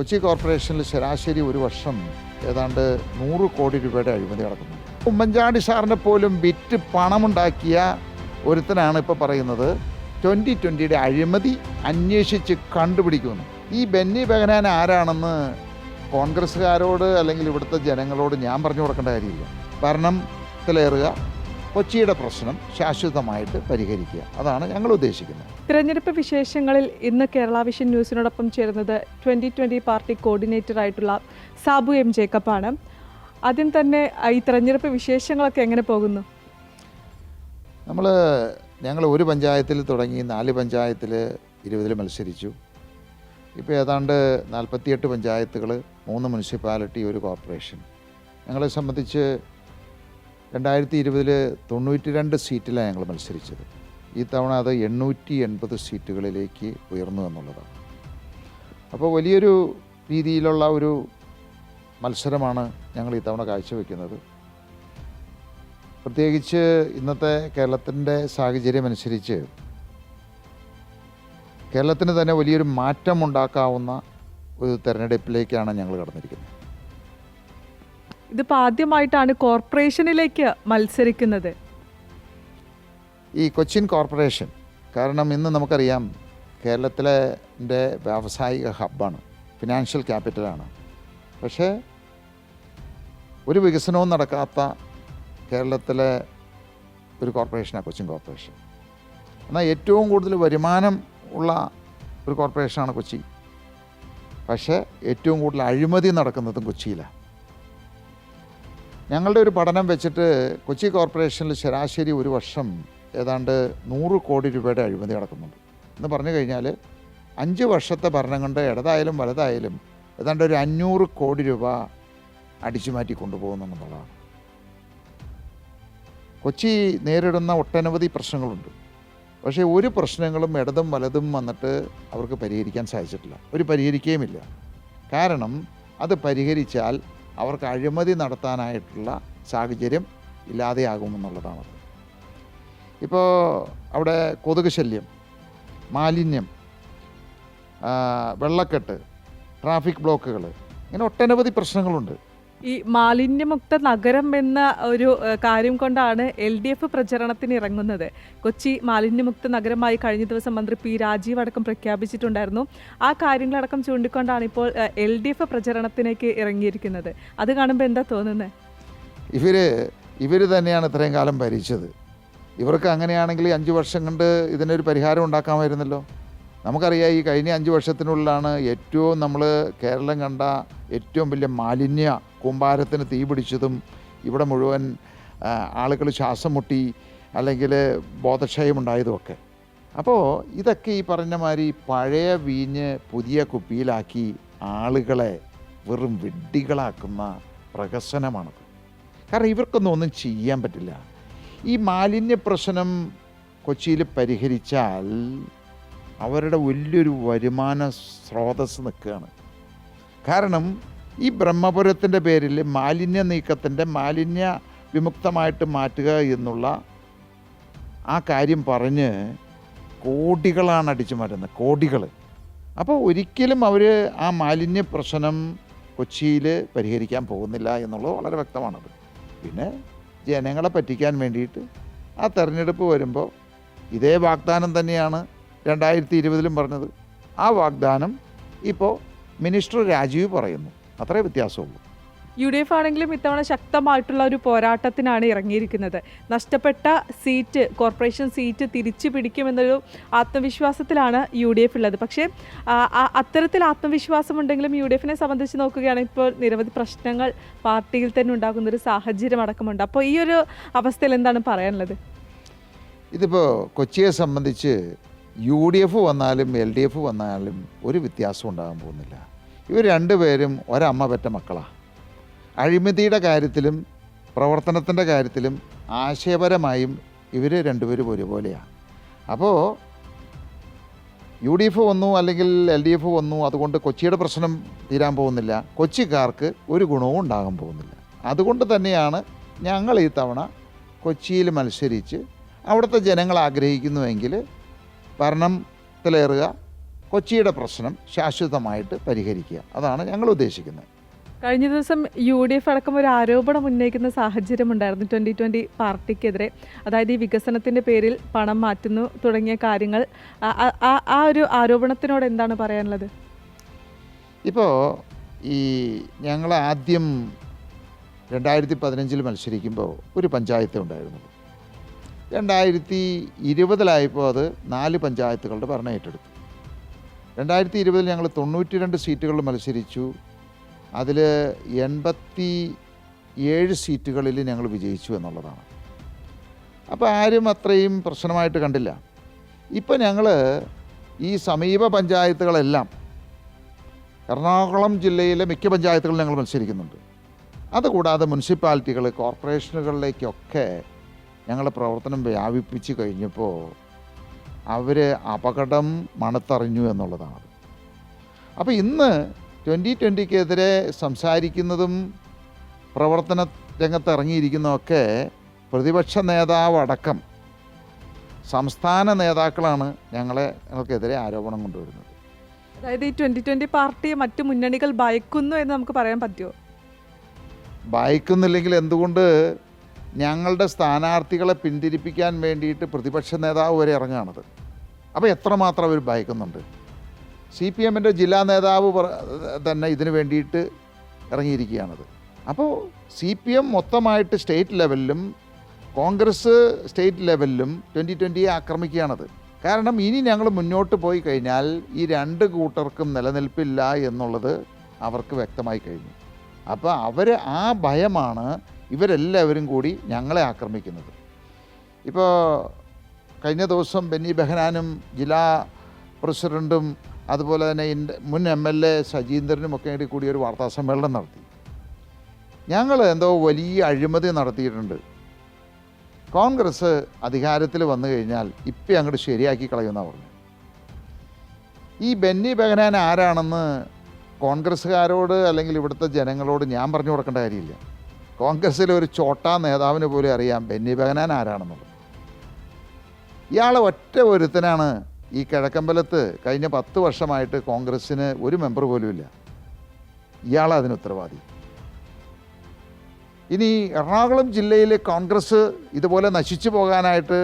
കൊച്ചി കോർപ്പറേഷനിൽ ശരാശരി ഒരു വർഷം ഏതാണ്ട് നൂറ് കോടി രൂപയുടെ അഴിമതി നടക്കുന്നു. ഉമ്മൻചാണ്ടി സാറിനെ പോലും വിറ്റ് പണമുണ്ടാക്കിയ ഒരുത്തനാണ് ഇപ്പോൾ പറയുന്നത്. ട്വന്റി ട്വന്റിയുടെ അഴിമതി അന്വേഷിച്ച് കണ്ടുപിടിക്കുന്നു. ഈ ബെന്നി ബഹനാൻ ആരാണെന്ന് കോൺഗ്രസ്സുകാരോട് അല്ലെങ്കിൽ ഇവിടുത്തെ ജനങ്ങളോട് ഞാൻ പറഞ്ഞു കൊടുക്കേണ്ട കാര്യമില്ല. ഭരണത്തിലേറുക കൊച്ചിയുടെ പ്രശ്നം ശാശ്വതമായിട്ട് പരിഹരിക്കുക. അതാണ് ഞങ്ങൾ ഉദ്ദേശിക്കുന്നത്. തിരഞ്ഞെടുപ്പ് വിശേഷങ്ങളിൽ ഇന്ന് കേരള വിഷൻ ന്യൂസിനോടൊപ്പം ചേരുന്നത് ട്വന്റി ട്വന്റി പാർട്ടി കോർഡിനേറ്റർ ആയിട്ടുള്ള സാബു എം ജേക്കബാണ്. ആദ്യം തന്നെ ഈ തിരഞ്ഞെടുപ്പ് വിശേഷങ്ങളൊക്കെ എങ്ങനെ പോകുന്നു? നമ്മൾ ഞങ്ങൾ ഒരു പഞ്ചായത്തിൽ തുടങ്ങി നാല് പഞ്ചായത്തിൽ ഇരുപതിൽ മത്സരിച്ചു. ഇപ്പോൾ ഏതാണ്ട് നാൽപ്പത്തിയെട്ട് പഞ്ചായത്തുകൾ മൂന്ന് മുനിസിപ്പാലിറ്റി ഒരു കോർപ്പറേഷൻ. ഞങ്ങളെ സംബന്ധിച്ച് രണ്ടായിരത്തി ഇരുപതിൽ തൊണ്ണൂറ്റി രണ്ട് സീറ്റിലാണ് ഞങ്ങൾ മത്സരിച്ചത്. ഈ തവണ അത് എണ്ണൂറ്റി എൺപത് സീറ്റുകളിലേക്ക് ഉയർന്നു എന്നുള്ളതാണ്. അപ്പോൾ വലിയൊരു രീതിയിലുള്ള ഒരു മത്സരമാണ് ഞങ്ങൾ ഈ തവണ കാഴ്ചവെക്കുന്നത്. പ്രത്യേകിച്ച് ഇന്നത്തെ കേരളത്തിന്റെ സാഹചര്യം അനുസരിച്ച് കേരളത്തിന് തന്നെ വലിയൊരു മാറ്റമുണ്ടാക്കാവുന്ന ഒരു തെരഞ്ഞെടുപ്പിലേക്കാണ് ഞങ്ങൾ കടന്നിരിക്കുന്നത്. ഇതിപ്പോൾ ആദ്യമായിട്ടാണ് കോർപ്പറേഷനിലേക്ക് മത്സരിക്കുന്നത്. ഈ കൊച്ചിൻ കോർപ്പറേഷൻ കാരണം ഇന്ന് നമുക്കറിയാം കേരളത്തിലെ വ്യാവസായിക ഹബ്ബാണ് ഫിനാൻഷ്യൽ ക്യാപിറ്റലാണ്. പക്ഷേ ഒരു വികസനവും നടക്കാത്ത കേരളത്തിലെ ഒരു കോർപ്പറേഷനാണ് കൊച്ചിൻ കോർപ്പറേഷൻ. എന്നാൽ ഏറ്റവും കൂടുതൽ വരുമാനം ഉള്ള ഒരു കോർപ്പറേഷനാണ് കൊച്ചി. പക്ഷേ ഏറ്റവും കൂടുതൽ അഴിമതി നടക്കുന്നതും കൊച്ചിയിലാണ്. ഞങ്ങളുടെ ഒരു പഠനം വെച്ചിട്ട് കൊച്ചി കോർപ്പറേഷനിൽ ശരാശരി ഒരു വർഷം ഏതാണ്ട് നൂറ് കോടി രൂപയുടെ അഴിമതി നടക്കുന്നുണ്ട്. എന്ന് പറഞ്ഞു കഴിഞ്ഞാൽ അഞ്ച് വർഷത്തെ ഭരണം കൊണ്ട് ഇടതായാലും വലതായാലും ഏതാണ്ട് ഒരു അഞ്ഞൂറ് കോടി രൂപ അടിച്ചു മാറ്റി കൊണ്ടുപോകുന്നു എന്നുള്ളതാണ്. കൊച്ചി നേരിടുന്ന ഒട്ടനവധി പ്രശ്നങ്ങളുണ്ട്. പക്ഷേ ഒരു പ്രശ്നങ്ങളും ഇടതും വലതും വന്നിട്ട് അവർക്ക് പരിഹരിക്കാൻ സാധിച്ചിട്ടില്ല. ഒരു പരിഹരിക്കുകയുമില്ല. കാരണം അത് പരിഹരിച്ചാൽ അവർക്ക് അഴിമതി നടത്താനായിട്ടുള്ള സാഹചര്യം ഇല്ലാതെയാകുമെന്നുള്ളതാണ്. ഇപ്പോൾ അവിടെ കൊതുക് ശല്യം മാലിന്യം വെള്ളക്കെട്ട് ട്രാഫിക് ബ്ലോക്കുകൾ ഇങ്ങനെ ഒട്ടനവധി പ്രശ്നങ്ങളുണ്ട്. ഈ മാലിന്യമുക്ത നഗരം എന്ന ഒരു കാര്യം കൊണ്ടാണ് എൽ ഡി എഫ് പ്രചരണത്തിന് ഇറങ്ങുന്നത്. കൊച്ചി മാലിന്യമുക്ത നഗരമായി കഴിഞ്ഞ ദിവസം മന്ത്രി പി രാജീവ് അടക്കം പ്രഖ്യാപിച്ചിട്ടുണ്ടായിരുന്നു. ആ കാര്യങ്ങളടക്കം ചൂണ്ടിക്കൊണ്ടാണ് ഇപ്പോൾ എൽ ഡി എഫ് പ്രചരണത്തിലേക്ക് ഇറങ്ങിയിരിക്കുന്നത്. അത് കാണുമ്പോൾ എന്താ തോന്നുന്നത് ഇവർ ഇവർ തന്നെയാണ് ഇത്രയും കാലം ഭരിച്ചത്. ഇവർക്ക് അങ്ങനെയാണെങ്കിൽ അഞ്ച് വർഷം കൊണ്ട് ഇതിനൊരു പരിഹാരം ഉണ്ടാക്കാമായിരുന്നല്ലോ. നമുക്കറിയാം ഈ കഴിഞ്ഞ അഞ്ച് വർഷത്തിനുള്ളിലാണ് ഏറ്റവും നമ്മൾ കേരളം കണ്ട ഏറ്റവും വലിയ മാലിന്യ കൂമ്പാരത്തിന് തീ പിടിച്ചതും ഇവിടെ മുഴുവൻ ആളുകൾ ശ്വാസം മുട്ടി അല്ലെങ്കിൽ ബോധക്ഷയമുണ്ടായതുമൊക്കെ അപ്പോൾ ഇതൊക്കെ ഈ പറഞ്ഞ മാതിരി പഴയ വീഞ്ഞ് പുതിയ കുപ്പിയിലാക്കി ആളുകളെ വെറും വിഡ്ഢികളാക്കുന്ന പ്രഹസനമാണത്. കാരണം ഇവർക്കൊന്നും ഒന്നും ചെയ്യാൻ പറ്റില്ല. ഈ മാലിന്യ പ്രശ്നം കൊച്ചിയിൽ പരിഹരിച്ചാൽ അവരുടെ വലിയൊരു വരുമാന സ്രോതസ് നിൽക്കുകയാണ്. കാരണം ഈ ബ്രഹ്മപുരത്തിന്റെ പേരിൽ മാലിന്യ നീക്കത്തിന്റെ മാലിന്യ വിമുക്തമായിട്ട് മാറ്റുക എന്നുള്ള ആ കാര്യം പറഞ്ഞ് കോടികളാണ് അടിച്ചു മാറ്റുന്നത് കോടികൾ അപ്പോൾ ഒരിക്കലും അവർ ആ മാലിന്യ പ്രശ്നം കൊച്ചിയിൽ പരിഹരിക്കാൻ പോകുന്നില്ല എന്നുള്ളത് വളരെ വ്യക്തമാണത്. പിന്നെ ജനങ്ങളെ പറ്റിക്കാൻ വേണ്ടിയിട്ട് ആ തെരഞ്ഞെടുപ്പ് വരുമ്പോൾ ഇതേ വാഗ്ദാനം തന്നെയാണ് രണ്ടായിരത്തി ഇരുപതിലും പറഞ്ഞത്. ആ വാഗ്ദാനം ഇപ്പോൾ മിനിസ്റ്റർ രാജീവ് പറയുന്നു. അത്രേ വ്യത്യാസമുള്ളൂ. യു ഡി എഫ് ആണെങ്കിലും ഇത്തവണ ശക്തമായിട്ടുള്ള ഒരു പോരാട്ടത്തിനാണ് ഇറങ്ങിയിരിക്കുന്നത്. നഷ്ടപ്പെട്ട സീറ്റ് കോർപ്പറേഷൻ സീറ്റ് തിരിച്ചു പിടിക്കുമെന്നൊരു ആത്മവിശ്വാസത്തിലാണ് യു ഡി എഫ് ഉള്ളത്. പക്ഷേ അത്തരത്തിൽ ആത്മവിശ്വാസം ഉണ്ടെങ്കിലും യു ഡി എഫിനെ സംബന്ധിച്ച് നോക്കുകയാണെങ്കിൽ ഇപ്പോൾ നിരവധി പ്രശ്നങ്ങൾ പാർട്ടിയിൽ തന്നെ ഉണ്ടാകുന്ന ഒരു സാഹചര്യം അടക്കമുണ്ട്. അപ്പോൾ ഈ ഒരു അവസ്ഥയിൽ എന്താണ് പറയാനുള്ളത്? ഇതിപ്പോൾ കൊച്ചിയെ സംബന്ധിച്ച് യു ഡി എഫ് വന്നാലും എൽ ഡി എഫ് വന്നാലും ഒരു വ്യത്യാസം ഉണ്ടാകാൻ പോകുന്നില്ല. ഇവർ രണ്ടുപേരും ഒരമ്മ പെറ്റ മക്കളാണ് അഴിമതിയുടെ കാര്യത്തിലും പ്രവർത്തനത്തിന്റെ കാര്യത്തിലും ആശയപരമായും ഇവർ രണ്ടുപേരും ഒരുപോലെയാണ് അപ്പോൾ യു ഡി എഫ് വന്നു അല്ലെങ്കിൽ എൽ ഡി എഫ് വന്നു അതുകൊണ്ട് കൊച്ചിയുടെ പ്രശ്നം തീരാൻ പോകുന്നില്ല. കൊച്ചിക്കാർക്ക് ഒരു ഗുണവും ഉണ്ടാകാൻ പോകുന്നില്ല. അതുകൊണ്ട് തന്നെയാണ് ഞങ്ങൾ ഈ തവണ കൊച്ചിയിൽ മത്സരിച്ച് അവിടുത്തെ ജനങ്ങൾ ആഗ്രഹിക്കുന്നുവെങ്കിൽ ഭരണത്തിലേറുക കൊച്ചിയുടെ പ്രശ്നം ശാശ്വതമായിട്ട് പരിഹരിക്കുക. അതാണ് ഞങ്ങൾ ഉദ്ദേശിക്കുന്നത്. കഴിഞ്ഞ ദിവസം യു ഡി എഫ് അടക്കം ഒരു ആരോപണം ഉന്നയിക്കുന്ന സാഹചര്യം ഉണ്ടായിരുന്നു. ട്വന്റി ട്വന്റി പാർട്ടിക്കെതിരെ അതായത് ഈ വികസനത്തിന്റെ പേരിൽ പണം മാറ്റുന്നു തുടങ്ങിയ കാര്യങ്ങൾ. ആ ഒരു ആരോപണത്തിനോട് എന്താണ് പറയാനുള്ളത്? ഇപ്പോൾ ഈ ഞങ്ങൾ ആദ്യം രണ്ടായിരത്തി പതിനഞ്ചിൽ മത്സരിക്കുമ്പോൾ ഒരു പഞ്ചായത്ത് ഉണ്ടായിരുന്നു. രണ്ടായിരത്തി ഇരുപതിലായപ്പോൾ അത് നാല് പഞ്ചായത്തുകളുടെ ഭരണം ഏറ്റെടുത്തു. രണ്ടായിരത്തി ഇരുപതിൽ ഞങ്ങൾ തൊണ്ണൂറ്റി രണ്ട് സീറ്റുകളിൽ മത്സരിച്ചു. അതിൽ എൺപത്തി ഏഴ് സീറ്റുകളിൽ ഞങ്ങൾ വിജയിച്ചു എന്നുള്ളതാണ്. അപ്പോൾ ആരും അത്രയും പ്രശ്നമായിട്ട് കണ്ടില്ല. ഇപ്പം ഞങ്ങൾ ഈ സമീപ പഞ്ചായത്തുകളെല്ലാം എറണാകുളം ജില്ലയിലെ മിക്ക പഞ്ചായത്തുകളിൽ ഞങ്ങൾ മത്സരിക്കുന്നുണ്ട്. അതുകൂടാതെ മുനിസിപ്പാലിറ്റികൾ കോർപ്പറേഷനുകളിലേക്കൊക്കെ ഞങ്ങളുടെ പ്രവർത്തനം വ്യാപിപ്പിച്ച് കഴിഞ്ഞപ്പോൾ അവർ അപകടം മണത്തറിഞ്ഞു എന്നുള്ളതാണ്. അപ്പോൾ ഇന്ന് ട്വന്റി ട്വന്റിക്കെതിരെ സംസാരിക്കുന്നതും പ്രവർത്തന രംഗത്ത് ഇറങ്ങിയിരിക്കുന്നതൊക്കെ പ്രതിപക്ഷ നേതാവ് അടക്കം സംസ്ഥാന നേതാക്കളാണ് ഞങ്ങളെ ഞങ്ങൾക്കെതിരെ ആരോപണം കൊണ്ടുവരുന്നത്. അതായത് ഈ ട്വന്റി ട്വന്റി പാർട്ടിയെ മറ്റു മുന്നണികൾ ഭയക്കുന്നു എന്ന് നമുക്ക് പറയാൻ പറ്റുമോ ഭയക്കുന്നില്ലെങ്കിൽ എന്തുകൊണ്ട് ഞങ്ങളുടെ സ്ഥാനാർത്ഥികളെ പിന്തിരിപ്പിക്കാൻ വേണ്ടിയിട്ട് പ്രതിപക്ഷ നേതാവ് വരെ ഇറങ്ങുകയാണത് അപ്പോൾ എത്രമാത്രം അവർ ഭയക്കുന്നുണ്ട്? സി പി എമ്മിന്റെ ജില്ലാ നേതാവ് തന്നെ ഇതിന് വേണ്ടിയിട്ട് ഇറങ്ങിയിരിക്കുകയാണത്. അപ്പോൾ സി പി എം മൊത്തമായിട്ട് സ്റ്റേറ്റ് ലെവലിലും കോൺഗ്രസ് സ്റ്റേറ്റ് ലെവലിലും ട്വന്റി ട്വന്റിയെ ആക്രമിക്കുകയാണത്. കാരണം ഇനി ഞങ്ങൾ മുന്നോട്ട് പോയി കഴിഞ്ഞാൽ ഈ രണ്ട് കൂട്ടർക്കും നിലനിൽപ്പില്ല എന്നുള്ളത് അവർക്ക് വ്യക്തമായി കഴിഞ്ഞു. അപ്പോൾ അവർ ആ ഭയമാണ് ഇവരെല്ലാവരും കൂടി ഞങ്ങളെ ആക്രമിക്കുന്നത്. ഇപ്പോൾ കഴിഞ്ഞ ദിവസം ബെന്നി ബെഹനാനും ജില്ലാ പ്രസിഡന്റും അതുപോലെ തന്നെ മുൻ എം എൽ എ സജീന്ദ്രനും ഒക്കെ കൂടി കൂടി ഒരു വാർത്താ സമ്മേളനം നടത്തി. ഞങ്ങൾ എന്തോ വലിയ അഴിമതി നടത്തിയിട്ടുണ്ട്. കോൺഗ്രസ് അധികാരത്തിൽ വന്നു കഴിഞ്ഞാൽ ഇപ്പം അങ്ങോട്ട് ശരിയാക്കി കളയുമെന്നാണ് പറഞ്ഞു. ഈ ബെന്നി ബെഹനാൻ ആരാണെന്ന് കോൺഗ്രസ്സുകാരോട് അല്ലെങ്കിൽ ഇവിടുത്തെ ജനങ്ങളോട് ഞാൻ പറഞ്ഞു കൊടുക്കേണ്ട കാര്യമില്ല. കോൺഗ്രസ്സിലെ ഒരു ചോട്ടാ നേതാവിന് പോലും അറിയാം. ബെന്നി ബെഹനാൻ ആരാണെന്നുള്ളത്. ഇയാൾ ഒറ്റ ഒരുത്തനാണ് ഈ കിഴക്കമ്പലത്ത് കഴിഞ്ഞ പത്ത് വർഷമായിട്ട് കോൺഗ്രസ്സിന് ഒരു മെമ്പർ പോലുമില്ല ഇയാൾ അതിന് ഉത്തരവാദി. ഇനി എറണാകുളം ജില്ലയിലെ കോൺഗ്രസ് ഇതുപോലെ നശിച്ചു പോകാനായിട്ട്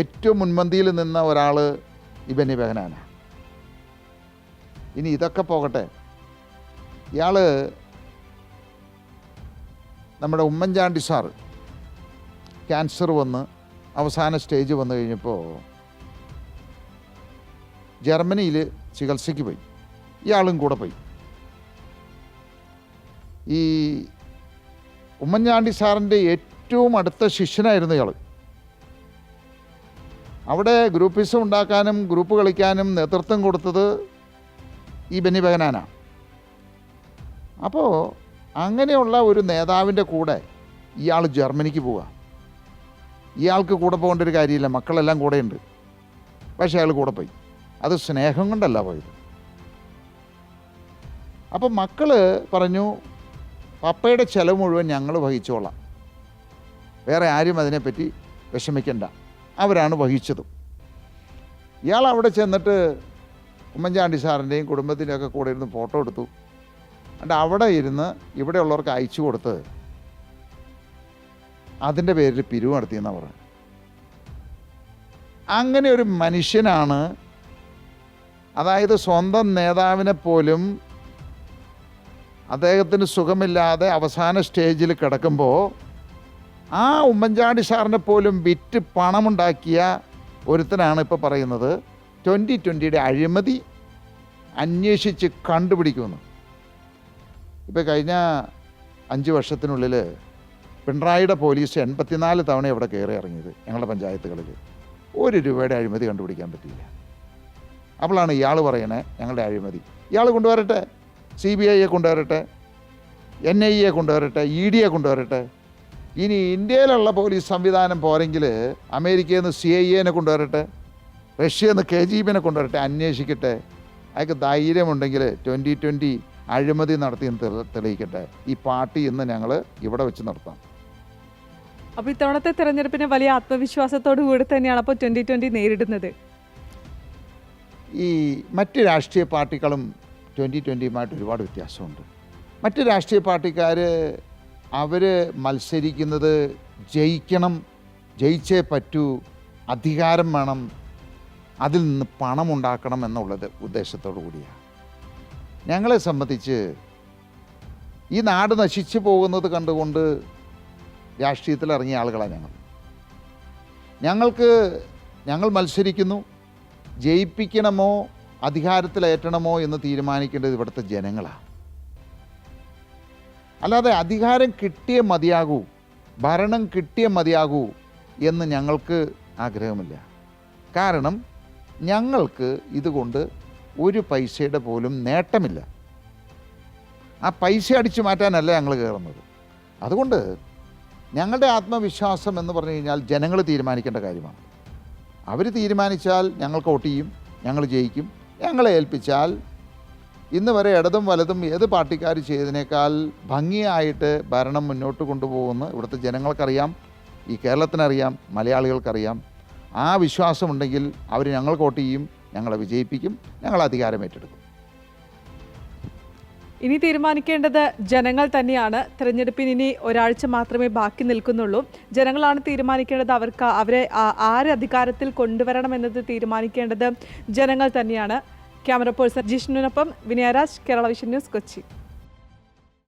ഏറ്റവും മുൻപന്തിയിൽ നിന്ന ഒരാൾ ഈ ബെന്നി ബെഹനാനാണ്. ഇനി ഇതൊക്കെ പോകട്ടെ. ഇയാൾ നമ്മുടെ ഉമ്മൻചാണ്ടി സാറ് ക്യാൻസർ വന്ന് അവസാന സ്റ്റേജ് വന്നു കഴിഞ്ഞപ്പോൾ ജർമ്മനിയിൽ ചികിത്സയ്ക്ക് പോയി. ഇയാളും കൂടെ പോയി. ഈ ഉമ്മൻചാണ്ടി സാറിന്റെ ഏറ്റവും അടുത്ത ശിഷ്യനായിരുന്നു ഇയാൾ. അവിടെ ഗ്രൂപ്പിസം ഉണ്ടാക്കാനും ഗ്രൂപ്പ് കളിക്കാനും നേതൃത്വം കൊടുത്തത് ഈ ബെന്നി ബഹനാനാണ് അപ്പോൾ അങ്ങനെയുള്ള ഒരു നേതാവിന്റെ കൂടെ ഇയാൾ ജർമ്മനിക്ക് പോവുക. ഇയാൾക്ക് കൂടെ പോകേണ്ട ഒരു കാര്യമില്ല മക്കളെല്ലാം കൂടെയുണ്ട് പക്ഷേ അയാൾ കൂടെ പോയി. അത് സ്നേഹം കൊണ്ടല്ല പോയത്. അപ്പം മക്കൾ പറഞ്ഞു പപ്പയുടെ ചിലവ് മുഴുവൻ ഞങ്ങൾ വഹിച്ചോളാം. വേറെ ആരും അതിനെപ്പറ്റി വിഷമിക്കണ്ട. അവരാണ് വഹിച്ചതും. ഇയാൾ അവിടെ ചെന്നിട്ട് ഉമ്മൻചാണ്ടി സാറിന്റെയും കുടുംബത്തിന്റെയൊക്കെ കൂടെ ഇരുന്ന് ഫോട്ടോ എടുത്തു. എന്നിട്ട് അവിടെ ഇരുന്ന് ഇവിടെയുള്ളവർക്ക് അയച്ചു കൊടുത്ത് അതിന്റെ പേരിൽ പിരിവ് നടത്തിയെന്നാണ് പറയുന്നത്. അങ്ങനെ ഒരു മനുഷ്യനാണ് അതായത് സ്വന്തം നേതാവിനെ പോലും അദ്ദേഹത്തിന് സുഖമില്ലാതെ അവസാന സ്റ്റേജിൽ കിടക്കുമ്പോൾ ആ ഉമ്മൻചാണ്ടി സാറിനെ പോലും വിറ്റ് പണമുണ്ടാക്കിയ ഒരുത്തനാണ് ഇപ്പോൾ പറയുന്നത്. ട്വന്റി ട്വന്റിയുടെ അഴിമതി അന്വേഷിച്ച് കണ്ടുപിടിക്കുമെന്ന് ഇപ്പോൾ കഴിഞ്ഞ അഞ്ച് വർഷത്തിനുള്ളിൽ പിണറായിയുടെ പോലീസ് എൺപത്തിനാല് തവണ ഇവിടെ കയറി ഇറങ്ങിയത് ഞങ്ങളുടെ പഞ്ചായത്തുകളിൽ ഒരു രൂപയുടെ അഴിമതി കണ്ടുപിടിക്കാൻ പറ്റിയില്ല. അപ്പോഴാണ് ഇയാൾ പറയണേ ഞങ്ങളുടെ അഴിമതി. ഇയാൾ കൊണ്ടുവരട്ടെ? സി ബി ഐയെ കൊണ്ടുവരട്ടെ? എൻ ഐ എ കൊണ്ടുവരട്ടെ? ഇ ഡിയെ കൊണ്ടുവരട്ടെ? ഇനി ഇന്ത്യയിലുള്ള പോലീസ് സംവിധാനം പോരെങ്കിൽ അമേരിക്കയിൽ നിന്ന് സി ഐ എനെ കൊണ്ടുവരട്ടെ? റഷ്യയിൽ നിന്ന് കെ ജി ബിനെ കൊണ്ടുവരട്ടെ? അന്വേഷിക്കട്ടെ? അയാൾക്ക് ധൈര്യമുണ്ടെങ്കിൽ ട്വന്റി ട്വന്റി അഴിമതി നടത്തി എന്ന് തെളിയിക്കട്ടെ. ഈ പാർട്ടി ഇന്ന് ഞങ്ങൾ ഇവിടെ വെച്ച് നടത്താം. അപ്പോൾ ഇത്തവണത്തെ തെരഞ്ഞെടുപ്പിന് വലിയ ആത്മവിശ്വാസത്തോടു കൂടി തന്നെയാണ് അപ്പോൾ ട്വന്റി ട്വന്റി നേരിടുന്നത്. ഈ മറ്റ് രാഷ്ട്രീയ പാർട്ടികളും ട്വന്റി ട്വന്റിയുമായിട്ട് ഒരുപാട് വ്യത്യാസമുണ്ട്. മറ്റ് രാഷ്ട്രീയ പാർട്ടിക്കാർ അവർ മത്സരിക്കുന്നത് ജയിക്കണം ജയിച്ചേ പറ്റൂ അധികാരം വേണം അതിൽ നിന്ന് പണം ഉണ്ടാക്കണം എന്നുള്ളത് ഉദ്ദേശത്തോടു കൂടിയാണ്. ഞങ്ങളെ സംബന്ധിച്ച് ഈ നാട് നശിച്ചു പോകുന്നത് കണ്ടുകൊണ്ട് രാഷ്ട്രീയത്തിൽ ഇറങ്ങിയ ആളുകളാണ് ഞങ്ങൾ. ഞങ്ങൾക്ക് ഞങ്ങൾ മത്സരിക്കുന്നു. ജയിപ്പിക്കണമോ അധികാരത്തിലേറ്റണമോ എന്ന് തീരുമാനിക്കേണ്ടത് ഇവിടുത്തെ ജനങ്ങളാണ്. അല്ലാതെ അധികാരം കിട്ടിയേ മതിയാകൂ ഭരണം കിട്ടിയേ മതിയാകൂ എന്ന് ഞങ്ങൾക്ക് ആഗ്രഹമില്ല. കാരണം ഞങ്ങൾക്ക് ഇതുകൊണ്ട് ഒരു പൈസയുടെ പോലും നേട്ടമില്ല. ആ പൈസ അടിച്ചു മാറ്റാനല്ല ഞങ്ങൾ കയറുന്നത്. അതുകൊണ്ട് ഞങ്ങളുടെ ആത്മവിശ്വാസം എന്ന് പറഞ്ഞു കഴിഞ്ഞാൽ ജനങ്ങൾ തീരുമാനിക്കേണ്ട കാര്യമാണ്. അവർ തീരുമാനിച്ചാൽ ഞങ്ങൾക്ക് വോട്ട് ചെയ്യും ഞങ്ങൾ ജയിക്കും ഞങ്ങളെ ഏൽപ്പിച്ചാൽ ഇന്ന് വരെ ഇടതും വലതും ഏത് പാർട്ടിക്കാർ ചെയ്തതിനേക്കാൾ ഭംഗിയായിട്ട് ഭരണം മുന്നോട്ട് കൊണ്ടുപോകുന്ന ഇവിടുത്തെ ജനങ്ങൾക്കറിയാം ഈ കേരളത്തിനറിയാം മലയാളികൾക്കറിയാം. ആ വിശ്വാസമുണ്ടെങ്കിൽ അവർ ഞങ്ങൾക്ക് വോട്ട് ചെയ്യും ഞങ്ങളെ വിജയിപ്പിക്കും ഞങ്ങൾ അധികാരം ഏറ്റെടുക്കും. ഇനി തീരുമാനിക്കേണ്ടത് ജനങ്ങൾ തന്നെയാണ്. തെരഞ്ഞെടുപ്പിന് ഇനി ഒരാഴ്ച മാത്രമേ ബാക്കി നിൽക്കുന്നുള്ളൂ. ജനങ്ങളാണ് തീരുമാനിക്കേണ്ടത് അവർക്ക് അവരെ ആര് അധികാരത്തിൽ കൊണ്ടുവരണം എന്നത് തീരുമാനിക്കേണ്ടത് ജനങ്ങൾ തന്നെയാണ്. ക്യാമറ പേഴ്സൺ ജിഷ്ണുവിനൊപ്പം വിനയരാജ് കേരള വിഷൻ ന്യൂസ് കൊച്ചി.